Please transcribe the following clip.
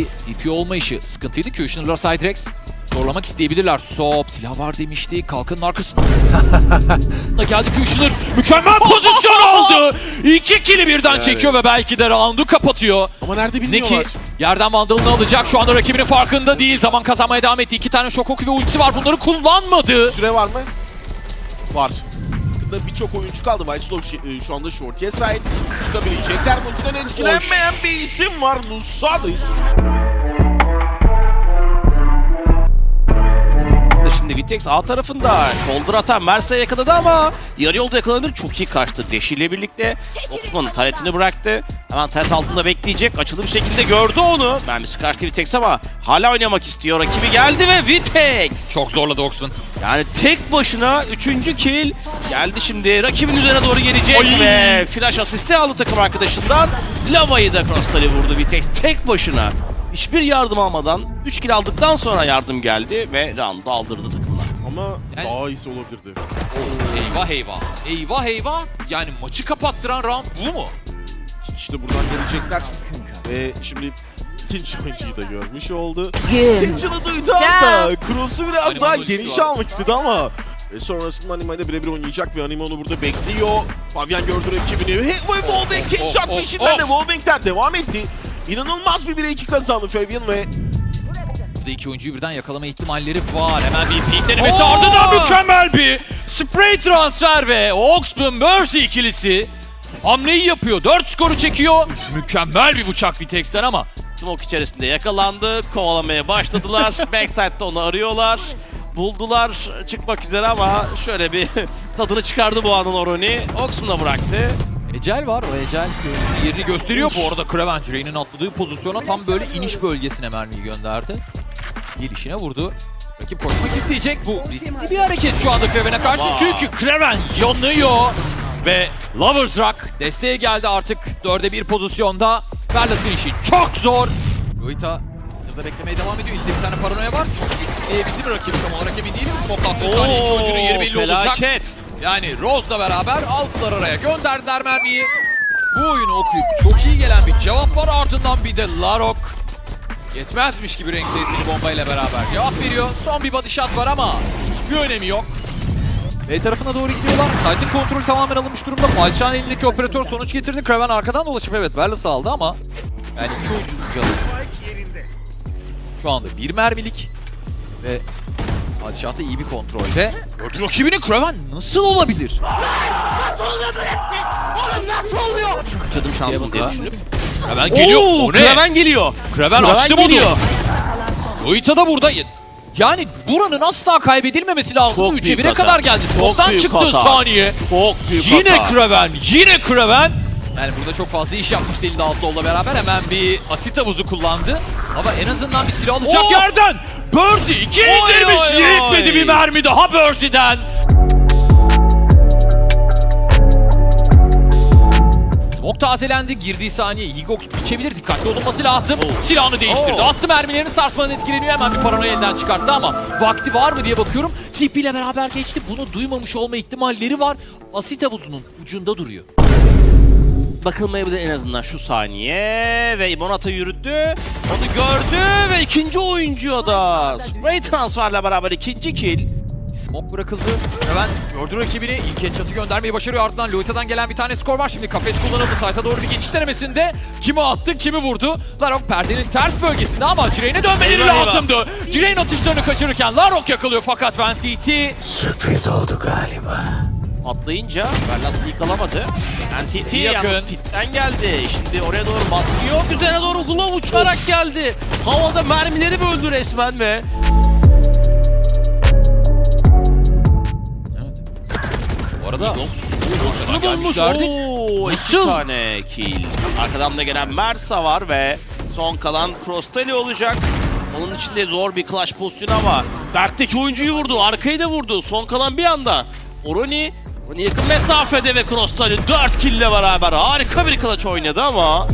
DP olmayışı sıkıntıydı. Kushner'lar Sidrex zorlamak isteyebilirler. Sop silah var demişti. Kalkanın arkasında da geldi Kushner. Mükemmel pozisyon oldu. İki kili birden Evet. çekiyor ve belki de roundu kapatıyor. Ama nerede Neki bilmiyorlar. yerden vandalını alacak. Şu anda rakibinin farkında değil. Zaman kazanmaya devam etti. İki tane şok oku ve ultisi var. Bunları kullanmadı. Süre var mı? Var. Yakında birçok oyuncu kaldı. White Slow şi- e, şu anda Shorty'ye sahip. Çıkabilecekler. Multiden etkilenmeyen bir isim var. Nusadis. Şimdi Vitex A tarafında shoulder atan Mersa'ya yakaladı ama yarı yolda yakalanır çok iyi kaçtı. Deşi ile birlikte Osman'ın taretini bıraktı. Hemen taret altında bekleyecek. Açılı bir şekilde gördü onu. Mermisi kaçtı Vitex ama hala oynamak istiyor. Rakibi geldi ve Vitex. Çok zorladı Oxman. Yani tek başına 3. kill geldi şimdi. Rakibin üzerine doğru gelecek Ay! ve flash asisti aldı takım arkadaşından. Lava'yı da cross'ları vurdu Vitex tek başına. Hiçbir yardım almadan 3 kill aldıktan sonra yardım geldi ve round'u aldırdı takımlar. Ama Yani- daha iyisi olabilirdi. Eyvah eyvah. Eyvah eyvah. Yani maçı kapattıran round bu mu? İşte buradan gelecekler. Ve şimdi ikinci oyuncuyu da görmüş oldu. Seçil'i duydu hatta. Cross'u biraz Animal daha ultisi geniş var. almak istedi ama ve sonrasında Anima ile birebir oynayacak ve Anima onu burada bekliyor. Fabian gördü rakibini. Ve Wallbang Of, headshot of, peşinden de. Wallbang'ler devam etti. İnanılmaz bir 1'e 2 kazandı Fabian ve Burada iki oyuncuyu birden yakalama ihtimalleri var. Hemen bir peek denemesi Oo! ardından mükemmel bir spray transfer ve Oxman Mercy ikilisi hamleyi yapıyor. 4 skoru çekiyor. Mükemmel bir bıçak Vitex'ten ama Smoke içerisinde yakalandı. Kovalamaya başladılar. Backside'da onu arıyorlar. Buldular çıkmak üzere ama şöyle bir tadını çıkardı bu anın Oroni. Oxman'a bıraktı. Ecel var. O Ecel yerini gösteriyor. Bu arada Kraven Drain'in atladığı pozisyona tam böyle iniş bölgesine mermiyi gönderdi. Gelişine vurdu. Rakip koşmak isteyecek. Bu riskli bir hareket şu anda Kraven'e karşı. Çünkü Kraven yanıyor. Ve Lovers Rock desteğe geldi artık 4'e 1 pozisyonda. Verlas'ın işi çok zor. Loita hazırda beklemeye devam ediyor. İzle bir tane paranoya var. Çok yükleyebildi mi rakip? Tam olarak emin değilim. Smoke attığı saniye iki oyuncunun yeri belli olacak. Yani Rose'la beraber aldılar araya gönderdiler mermiyi. Bu oyunu okuyup çok iyi gelen bir cevap var ardından bir de Larok. Yetmezmiş gibi renk tesiri bombayla beraber cevap veriyor. Son bir body shot var ama hiçbir önemi yok. B tarafına doğru gidiyorlar. Site'in kontrolü tamamen alınmış durumda. Falçağın elindeki operatör sonuç getirdi. Kraven arkadan dolaşıp evet Verlas'ı aldı ama yani iki oyuncunun canı. Şu anda bir mermilik ve Padişah da iyi bir kontrolde. Gördü rakibini Kraven nasıl olabilir? Kaçırdım şansımı diye burada. düşünüp. Kraven geliyor. Oo, o ne? Kraven geliyor. Kraven, Kraven açtı modu. geliyor. Loita da burada. Yani buranın asla kaybedilmemesi lazım. Çok 3'e büyük 1'e hata. kadar geldi. Büyük çıktı hata. saniye. Çok büyük Yine hata. Kraven, yine Kraven. Yani burada çok fazla iş yapmış Delil Altlıoğlu'la beraber hemen bir asit havuzu kullandı. Ama en azından bir silah alacak Oo! yerden. Bursey iki Oy, indirmiş. oy, Yetmedi oy. bir mermi daha Bursey'den. Smoke tazelendi. Girdiği saniye Igok içebilir. Dikkatli olunması lazım. Silahını değiştirdi. Oo. Attı mermilerini sarsmadan etkileniyor. Hemen bir paranoya elden çıkarttı ama vakti var mı diye bakıyorum. TP ile beraber geçti. Bunu duymamış olma ihtimalleri var. Asit havuzunun ucunda duruyor. Bakılmayabilir en azından şu saniye ve Monata yürüdü. Onu gördü ve ikinci oyuncuya da spray transferle beraber ikinci kill. Smoke bırakıldı. Hemen gördü rakibini. İlk headshot'ı göndermeyi başarıyor. Ardından Loita'dan gelen bir tane skor var. Şimdi kafes kullanıldı. Site'a doğru bir geçiş denemesinde. Kimi attı, kimi vurdu. Larok perdenin ters bölgesinde ama Jire'ne dönmeleri Eyvah, lazımdı. Jire'nin atışlarını kaçırırken Larok yakalıyor fakat Van TT Atlayınca Verlas ilk alamadı. NTT Yakın. pitten geldi. Şimdi oraya doğru baskı yok. Üzerine doğru glove uçarak geldi. Havada mermileri böldü resmen ve Evet. Bu arada arkadan bulmuş. gelmişlerdi. Oo, iki tane kill. Arkadan da gelen Mersa var ve son kalan Crosstali olacak. Onun içinde zor bir clutch pozisyonu ama Berk'teki oyuncuyu vurdu. Arkayı da vurdu. Son kalan bir anda. Oroni yakın mesafede ve Crosstali 4 kill ile beraber. Harika bir clutch oynadı ama